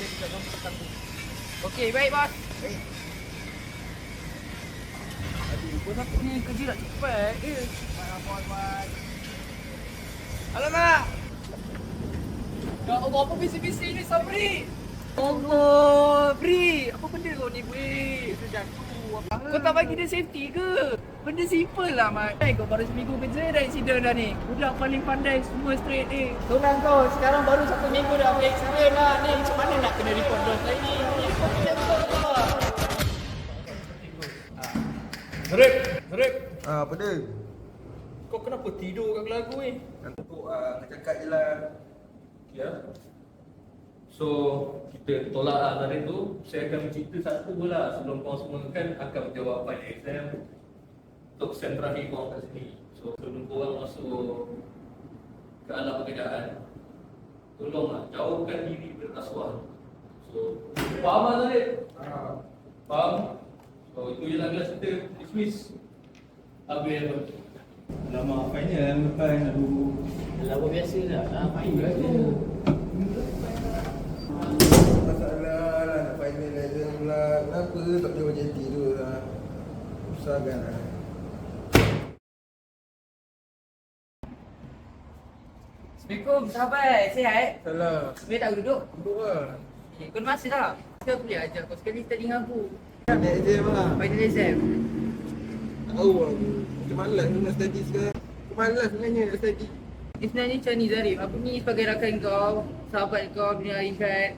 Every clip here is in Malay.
kerja dekat kampus aku. Okey, baik bos. Aduh, bos aku ni kerja nak cepat ke? Bos, bos. Alamak! Ya Allah, apa bisi-bisi ni, Sabri? Allah, Bri! Apa benda kau ni, Bri? Tu, apa? Kau tak bagi dia safety ke? Benda simple lah, Mat. Hai, kau baru seminggu kerja dah accident dah ni. Budak paling pandai, semua straight ni. Tolong kau, sekarang baru satu minggu dah ambil accident lah. Ni macam mana nak kena report dos lagi? Report lah. Zarif, Zarif, Ah, apa dia? kau kenapa tidur kat kelagu ni? Ngantuk ah, nak cakap je lah. Ya. So, kita tolak lah Zarif tu. Saya akan bercerita satu lah sebelum kau semua kan akan menjawab final exam untuk sem terakhir kau kat sini. So, sebelum kau orang masuk ke alam pekerjaan, tolonglah jauhkan diri bertaswah. So, faham lah? Ah. Faham? So, itu je lah kelas kita. Dismiss. Habis apa? Lama final depan aduh. Lama biasa dah. Ah, main tu. Masalah lah nak final exam pula. Kenapa tak boleh macam tidur lah. Susah kan lah. Assalamualaikum, sahabat. Sihat? Salah. Boleh tak duduk? Duduk lah. Okay, kau masa tak? Saya boleh ajar kau sekali study dengan aku. Nak exam lah. Final exam. Tahu aku. Macam malas nak study sekarang. Aku malas sebenarnya nak study. Ni sebenarnya macam ni Zarif. Aku ni sebagai rakan kau, sahabat kau, punya ikat.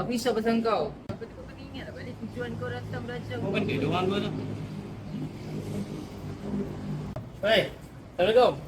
Aku risau pasal kau. Apa tu kau kena ingat tak balik tujuan kau datang belajar. Kau kan dia orang dua tu. Hai. Assalamualaikum.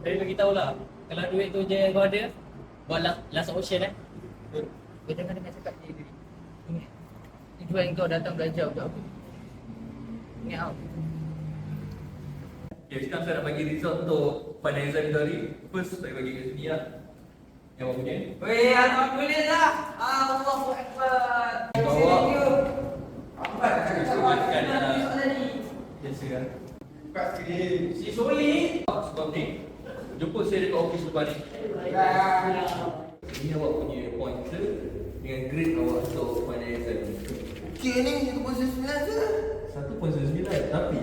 Dari bagi tahu lah. Kalau duit tu je yang kau ada, buat last, last option eh. Kau jangan dengar cakap dia diri. Ingat. Tujuan kau datang belajar untuk apa? Ingat tau. Ya, sekarang saya nak bagi result untuk final exam tadi. First, saya bagi kat sini lah. Yang awak punya. Weh, Alhamdulillah. Allahu Akbar. Bawa. Apa nak cakap Sebutkan lah. Biasa kan. Buka sikit. Si Soli. Sebab ni, jumpa saya dekat office depan ni. Ini awak punya pointer dengan grade awak untuk final exam. Okey ni, aku pun sesuai je. Satu pun sembilan Tapi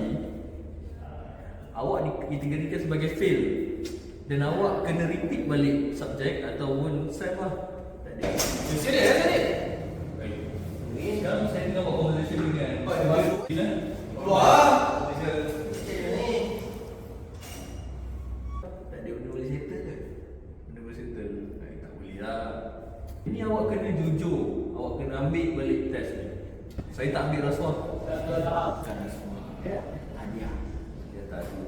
Awak dikategorikan sebagai fail Dan awak kena repeat balik subjek Ataupun sem lah Serius tadi? Ni sekarang saya tengah buat conversation dengan Pak baru? Keluar. Tak ada benda boleh settle ke? Benda boleh settle eh, Tak boleh lah Ini awak kena jujur Awak kena ambil balik test ni Saya tak ambil rasuah Bukan rasuah Hadiah Dia tak ada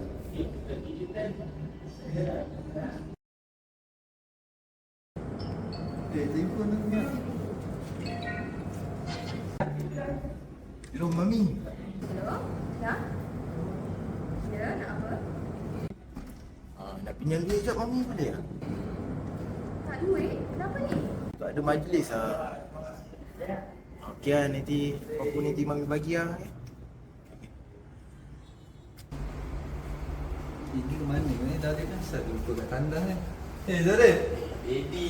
Eh, telefon aku ni. Hello, Mami. Hello? Ya? Ya, nak apa? Ah, nak pinjam duit sekejap, Mami boleh tak? Tak duit? Kenapa ni? Tak ada majlis ah. Okey lah, nanti apa nanti Mami bagi lah. eh. Ini ke mana ni? Dari kan start jumpa kat tandas ni. Eh Zarif. Daddy.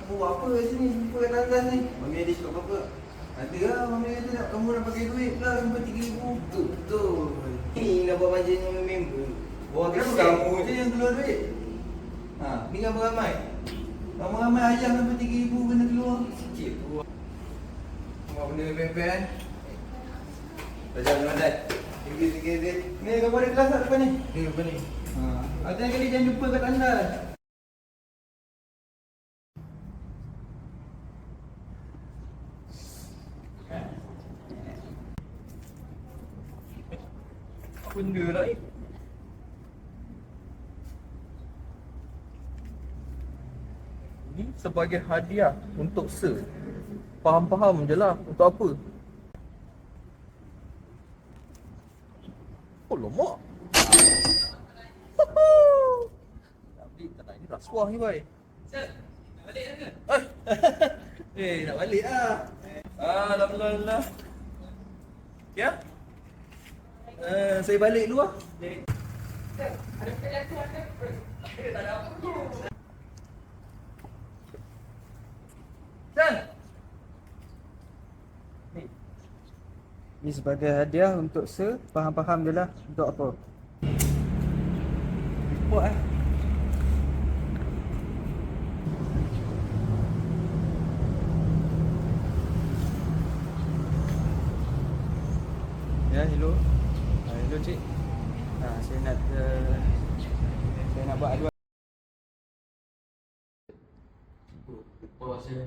Kamu buat apa kat sini? Jumpa kat tandas ni. Mami ada cakap apa-apa? Ada lah, Mami kata nak kamu nak pakai duit pula sampai RM3,000. Betul, betul. Ini nak buat manjanya member. Bawa Kenapa kamu je yang keluar duit? Ha, Ni kan beramai. ramai-ramai ayam sampai RM3,000 kena keluar. Sikit tu. Semua benda pen-pen. Belajar dengan. Sikit-sikit. Ni kau ada kelas tak depan ni? Ni apa ni? Ha, ada kali jangan jumpa kat. Apa benda lah ni Ini sebagai hadiah untuk Sir Faham-faham je lah. Untuk apa? Oh, lemak. Tapi tak nak ini rasuah ni, boy. Balik ke? Eh, nak balik lah. Ah, Alhamdulillah. Ya? Eh, saya balik dulu lah. Sir! Ni sebagai hadiah untuk Sir Faham-faham je lah Untuk apa. Buat eh. Ya hello. Uh, Hello cik. Uh, Saya nak uh, Saya nak buat aduan. Bawah saya.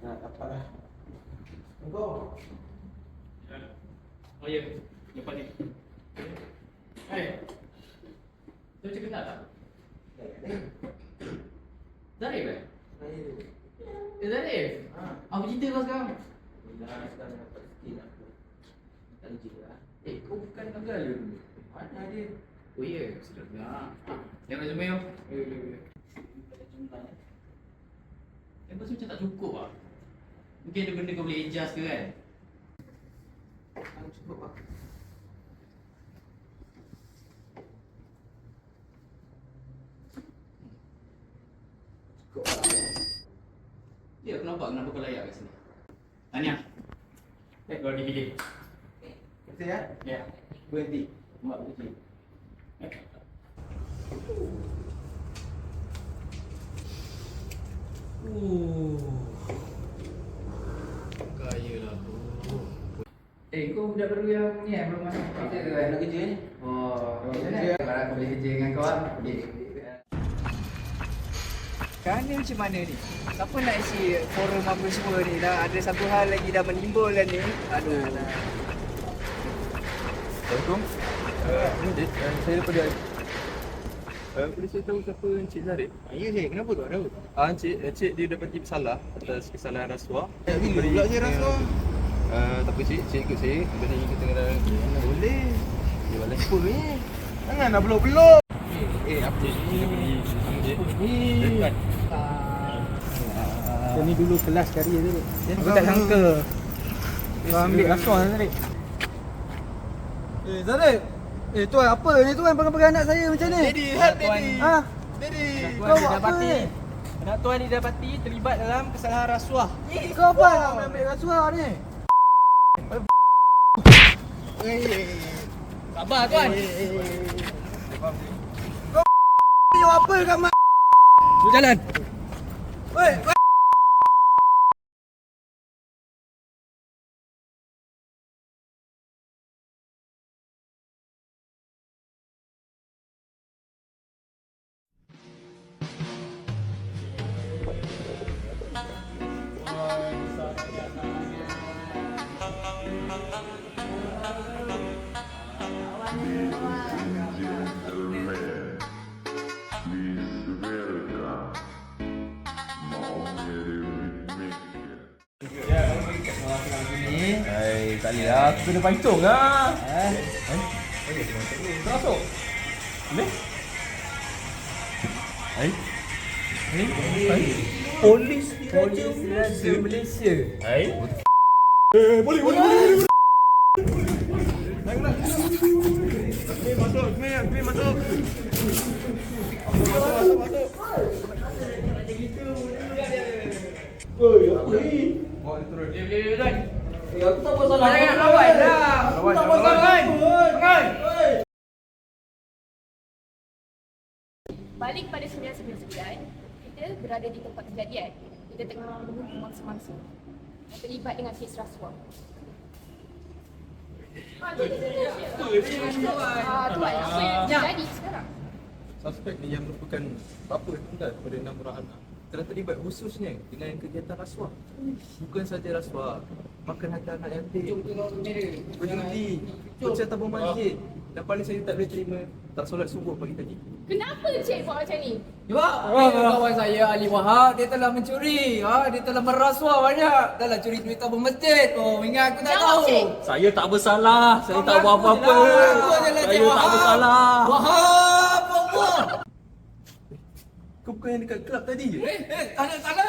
Nak dapat lah Oh ya, lepas ni. Hai. Tu cakap tak? Zarif eh? Eh Zarif? Apa cerita kau sekarang? Eh kau bukan gagal je dulu. Mana dia? Oh ya, sudah dah. Tengok resume kau. Ya, ya, ya. Eh, macam tak cukup ah. Mungkin ada benda kau boleh adjust ke kan? Cukup lah. Ya, kenapa? Kenapa kau layak kat sini? Tanya. Eh, kau dipilih. Kita ya? Ya. Berhenti. Mak berhenti. Uh. Kaya lah tu. Eh, kau budak baru yang ni eh, belum masuk kerja ke kan? Nak kerja ni? Oh, Oh, macam kerja. mana? Kalau aku boleh kerja dengan kau ah. Okey. Sekarang ni macam mana ni? Siapa nak isi forum apa semua ni? Dah ada satu hal lagi dah menimbul kan ni. Aduh. Assalamualaikum. Uh, saya daripada Uh, boleh saya tahu siapa Encik Zarif? Ya cik, kenapa tu ada? Ah, Encik, Encik dia dapati bersalah atas kesalahan rasuah. Eh, bila pula saya rasuah? Uh, tak apa Cik, Cik ikut saya. Kita ni kita kena Mana boleh? Dia balik. Apa ni? Jangan nak belok-belok. Eh, apa? Kita sama Cik. ni? Dekat. Saya ni dulu kelas cari je tu Aku tak sangka Kau ambil rasuah tadi Eh Zarif Eh tuan apa ni tuan pegang-pegang anak saya macam ni Daddy, help daddy. Ha? Daddy. Kau buat apa ni? Anak tuan didapati terlibat dalam kesalahan rasuah. Kau apa nak ambil rasuah ni? Sabar tuan. Ni apa mak? Tu jalan. Weh, tak boleh lah. Aku kena pancung lah. Eh? Eh? Terasuk. Boleh? Hai? Hai? Hai? Polis Polis Raja Malaysia. Hai? Eh, boleh, boleh, boleh, boleh. Okey, masuk. Okey, okey, masuk. Masuk, masuk, masuk. Oi, apa ni? Bawa dia turun. Dia dia dia. Eh, aku tak buat salah. Jangan lawan dah. Lawan, Tak buat lawan. lawan. Jangan. Balik pada 999, kita berada di tempat kejadian. Kita tengah menunggu mangsa-mangsa yang terlibat dengan kes rasuah. Ah, tu. Ah, tuan, apa yang terjadi sekarang? Suspek ni yang merupakan bapa tunggal kepada enam orang anak telah terlibat khususnya dengan kegiatan rasuah. Bukan saja rasuah, makan harta anak yatim, berjudi, pecah tabung masjid dan paling saya tak boleh terima tak solat subuh pagi tadi. Kenapa Cik buat macam ni? Sebab oh, kawan saya Ali Wahab dia telah mencuri. Ha, dia telah merasuah banyak. Dahlah curi duit tabung masjid. Oh, ingat aku tak Jawab, tahu. Cik. Saya tak bersalah. Saya tak buat apa-apa. Saya tak Wahab. bersalah. Wahab. Kau bukan yang dekat kelab tadi? Eh, eh, tak ada, tak ada.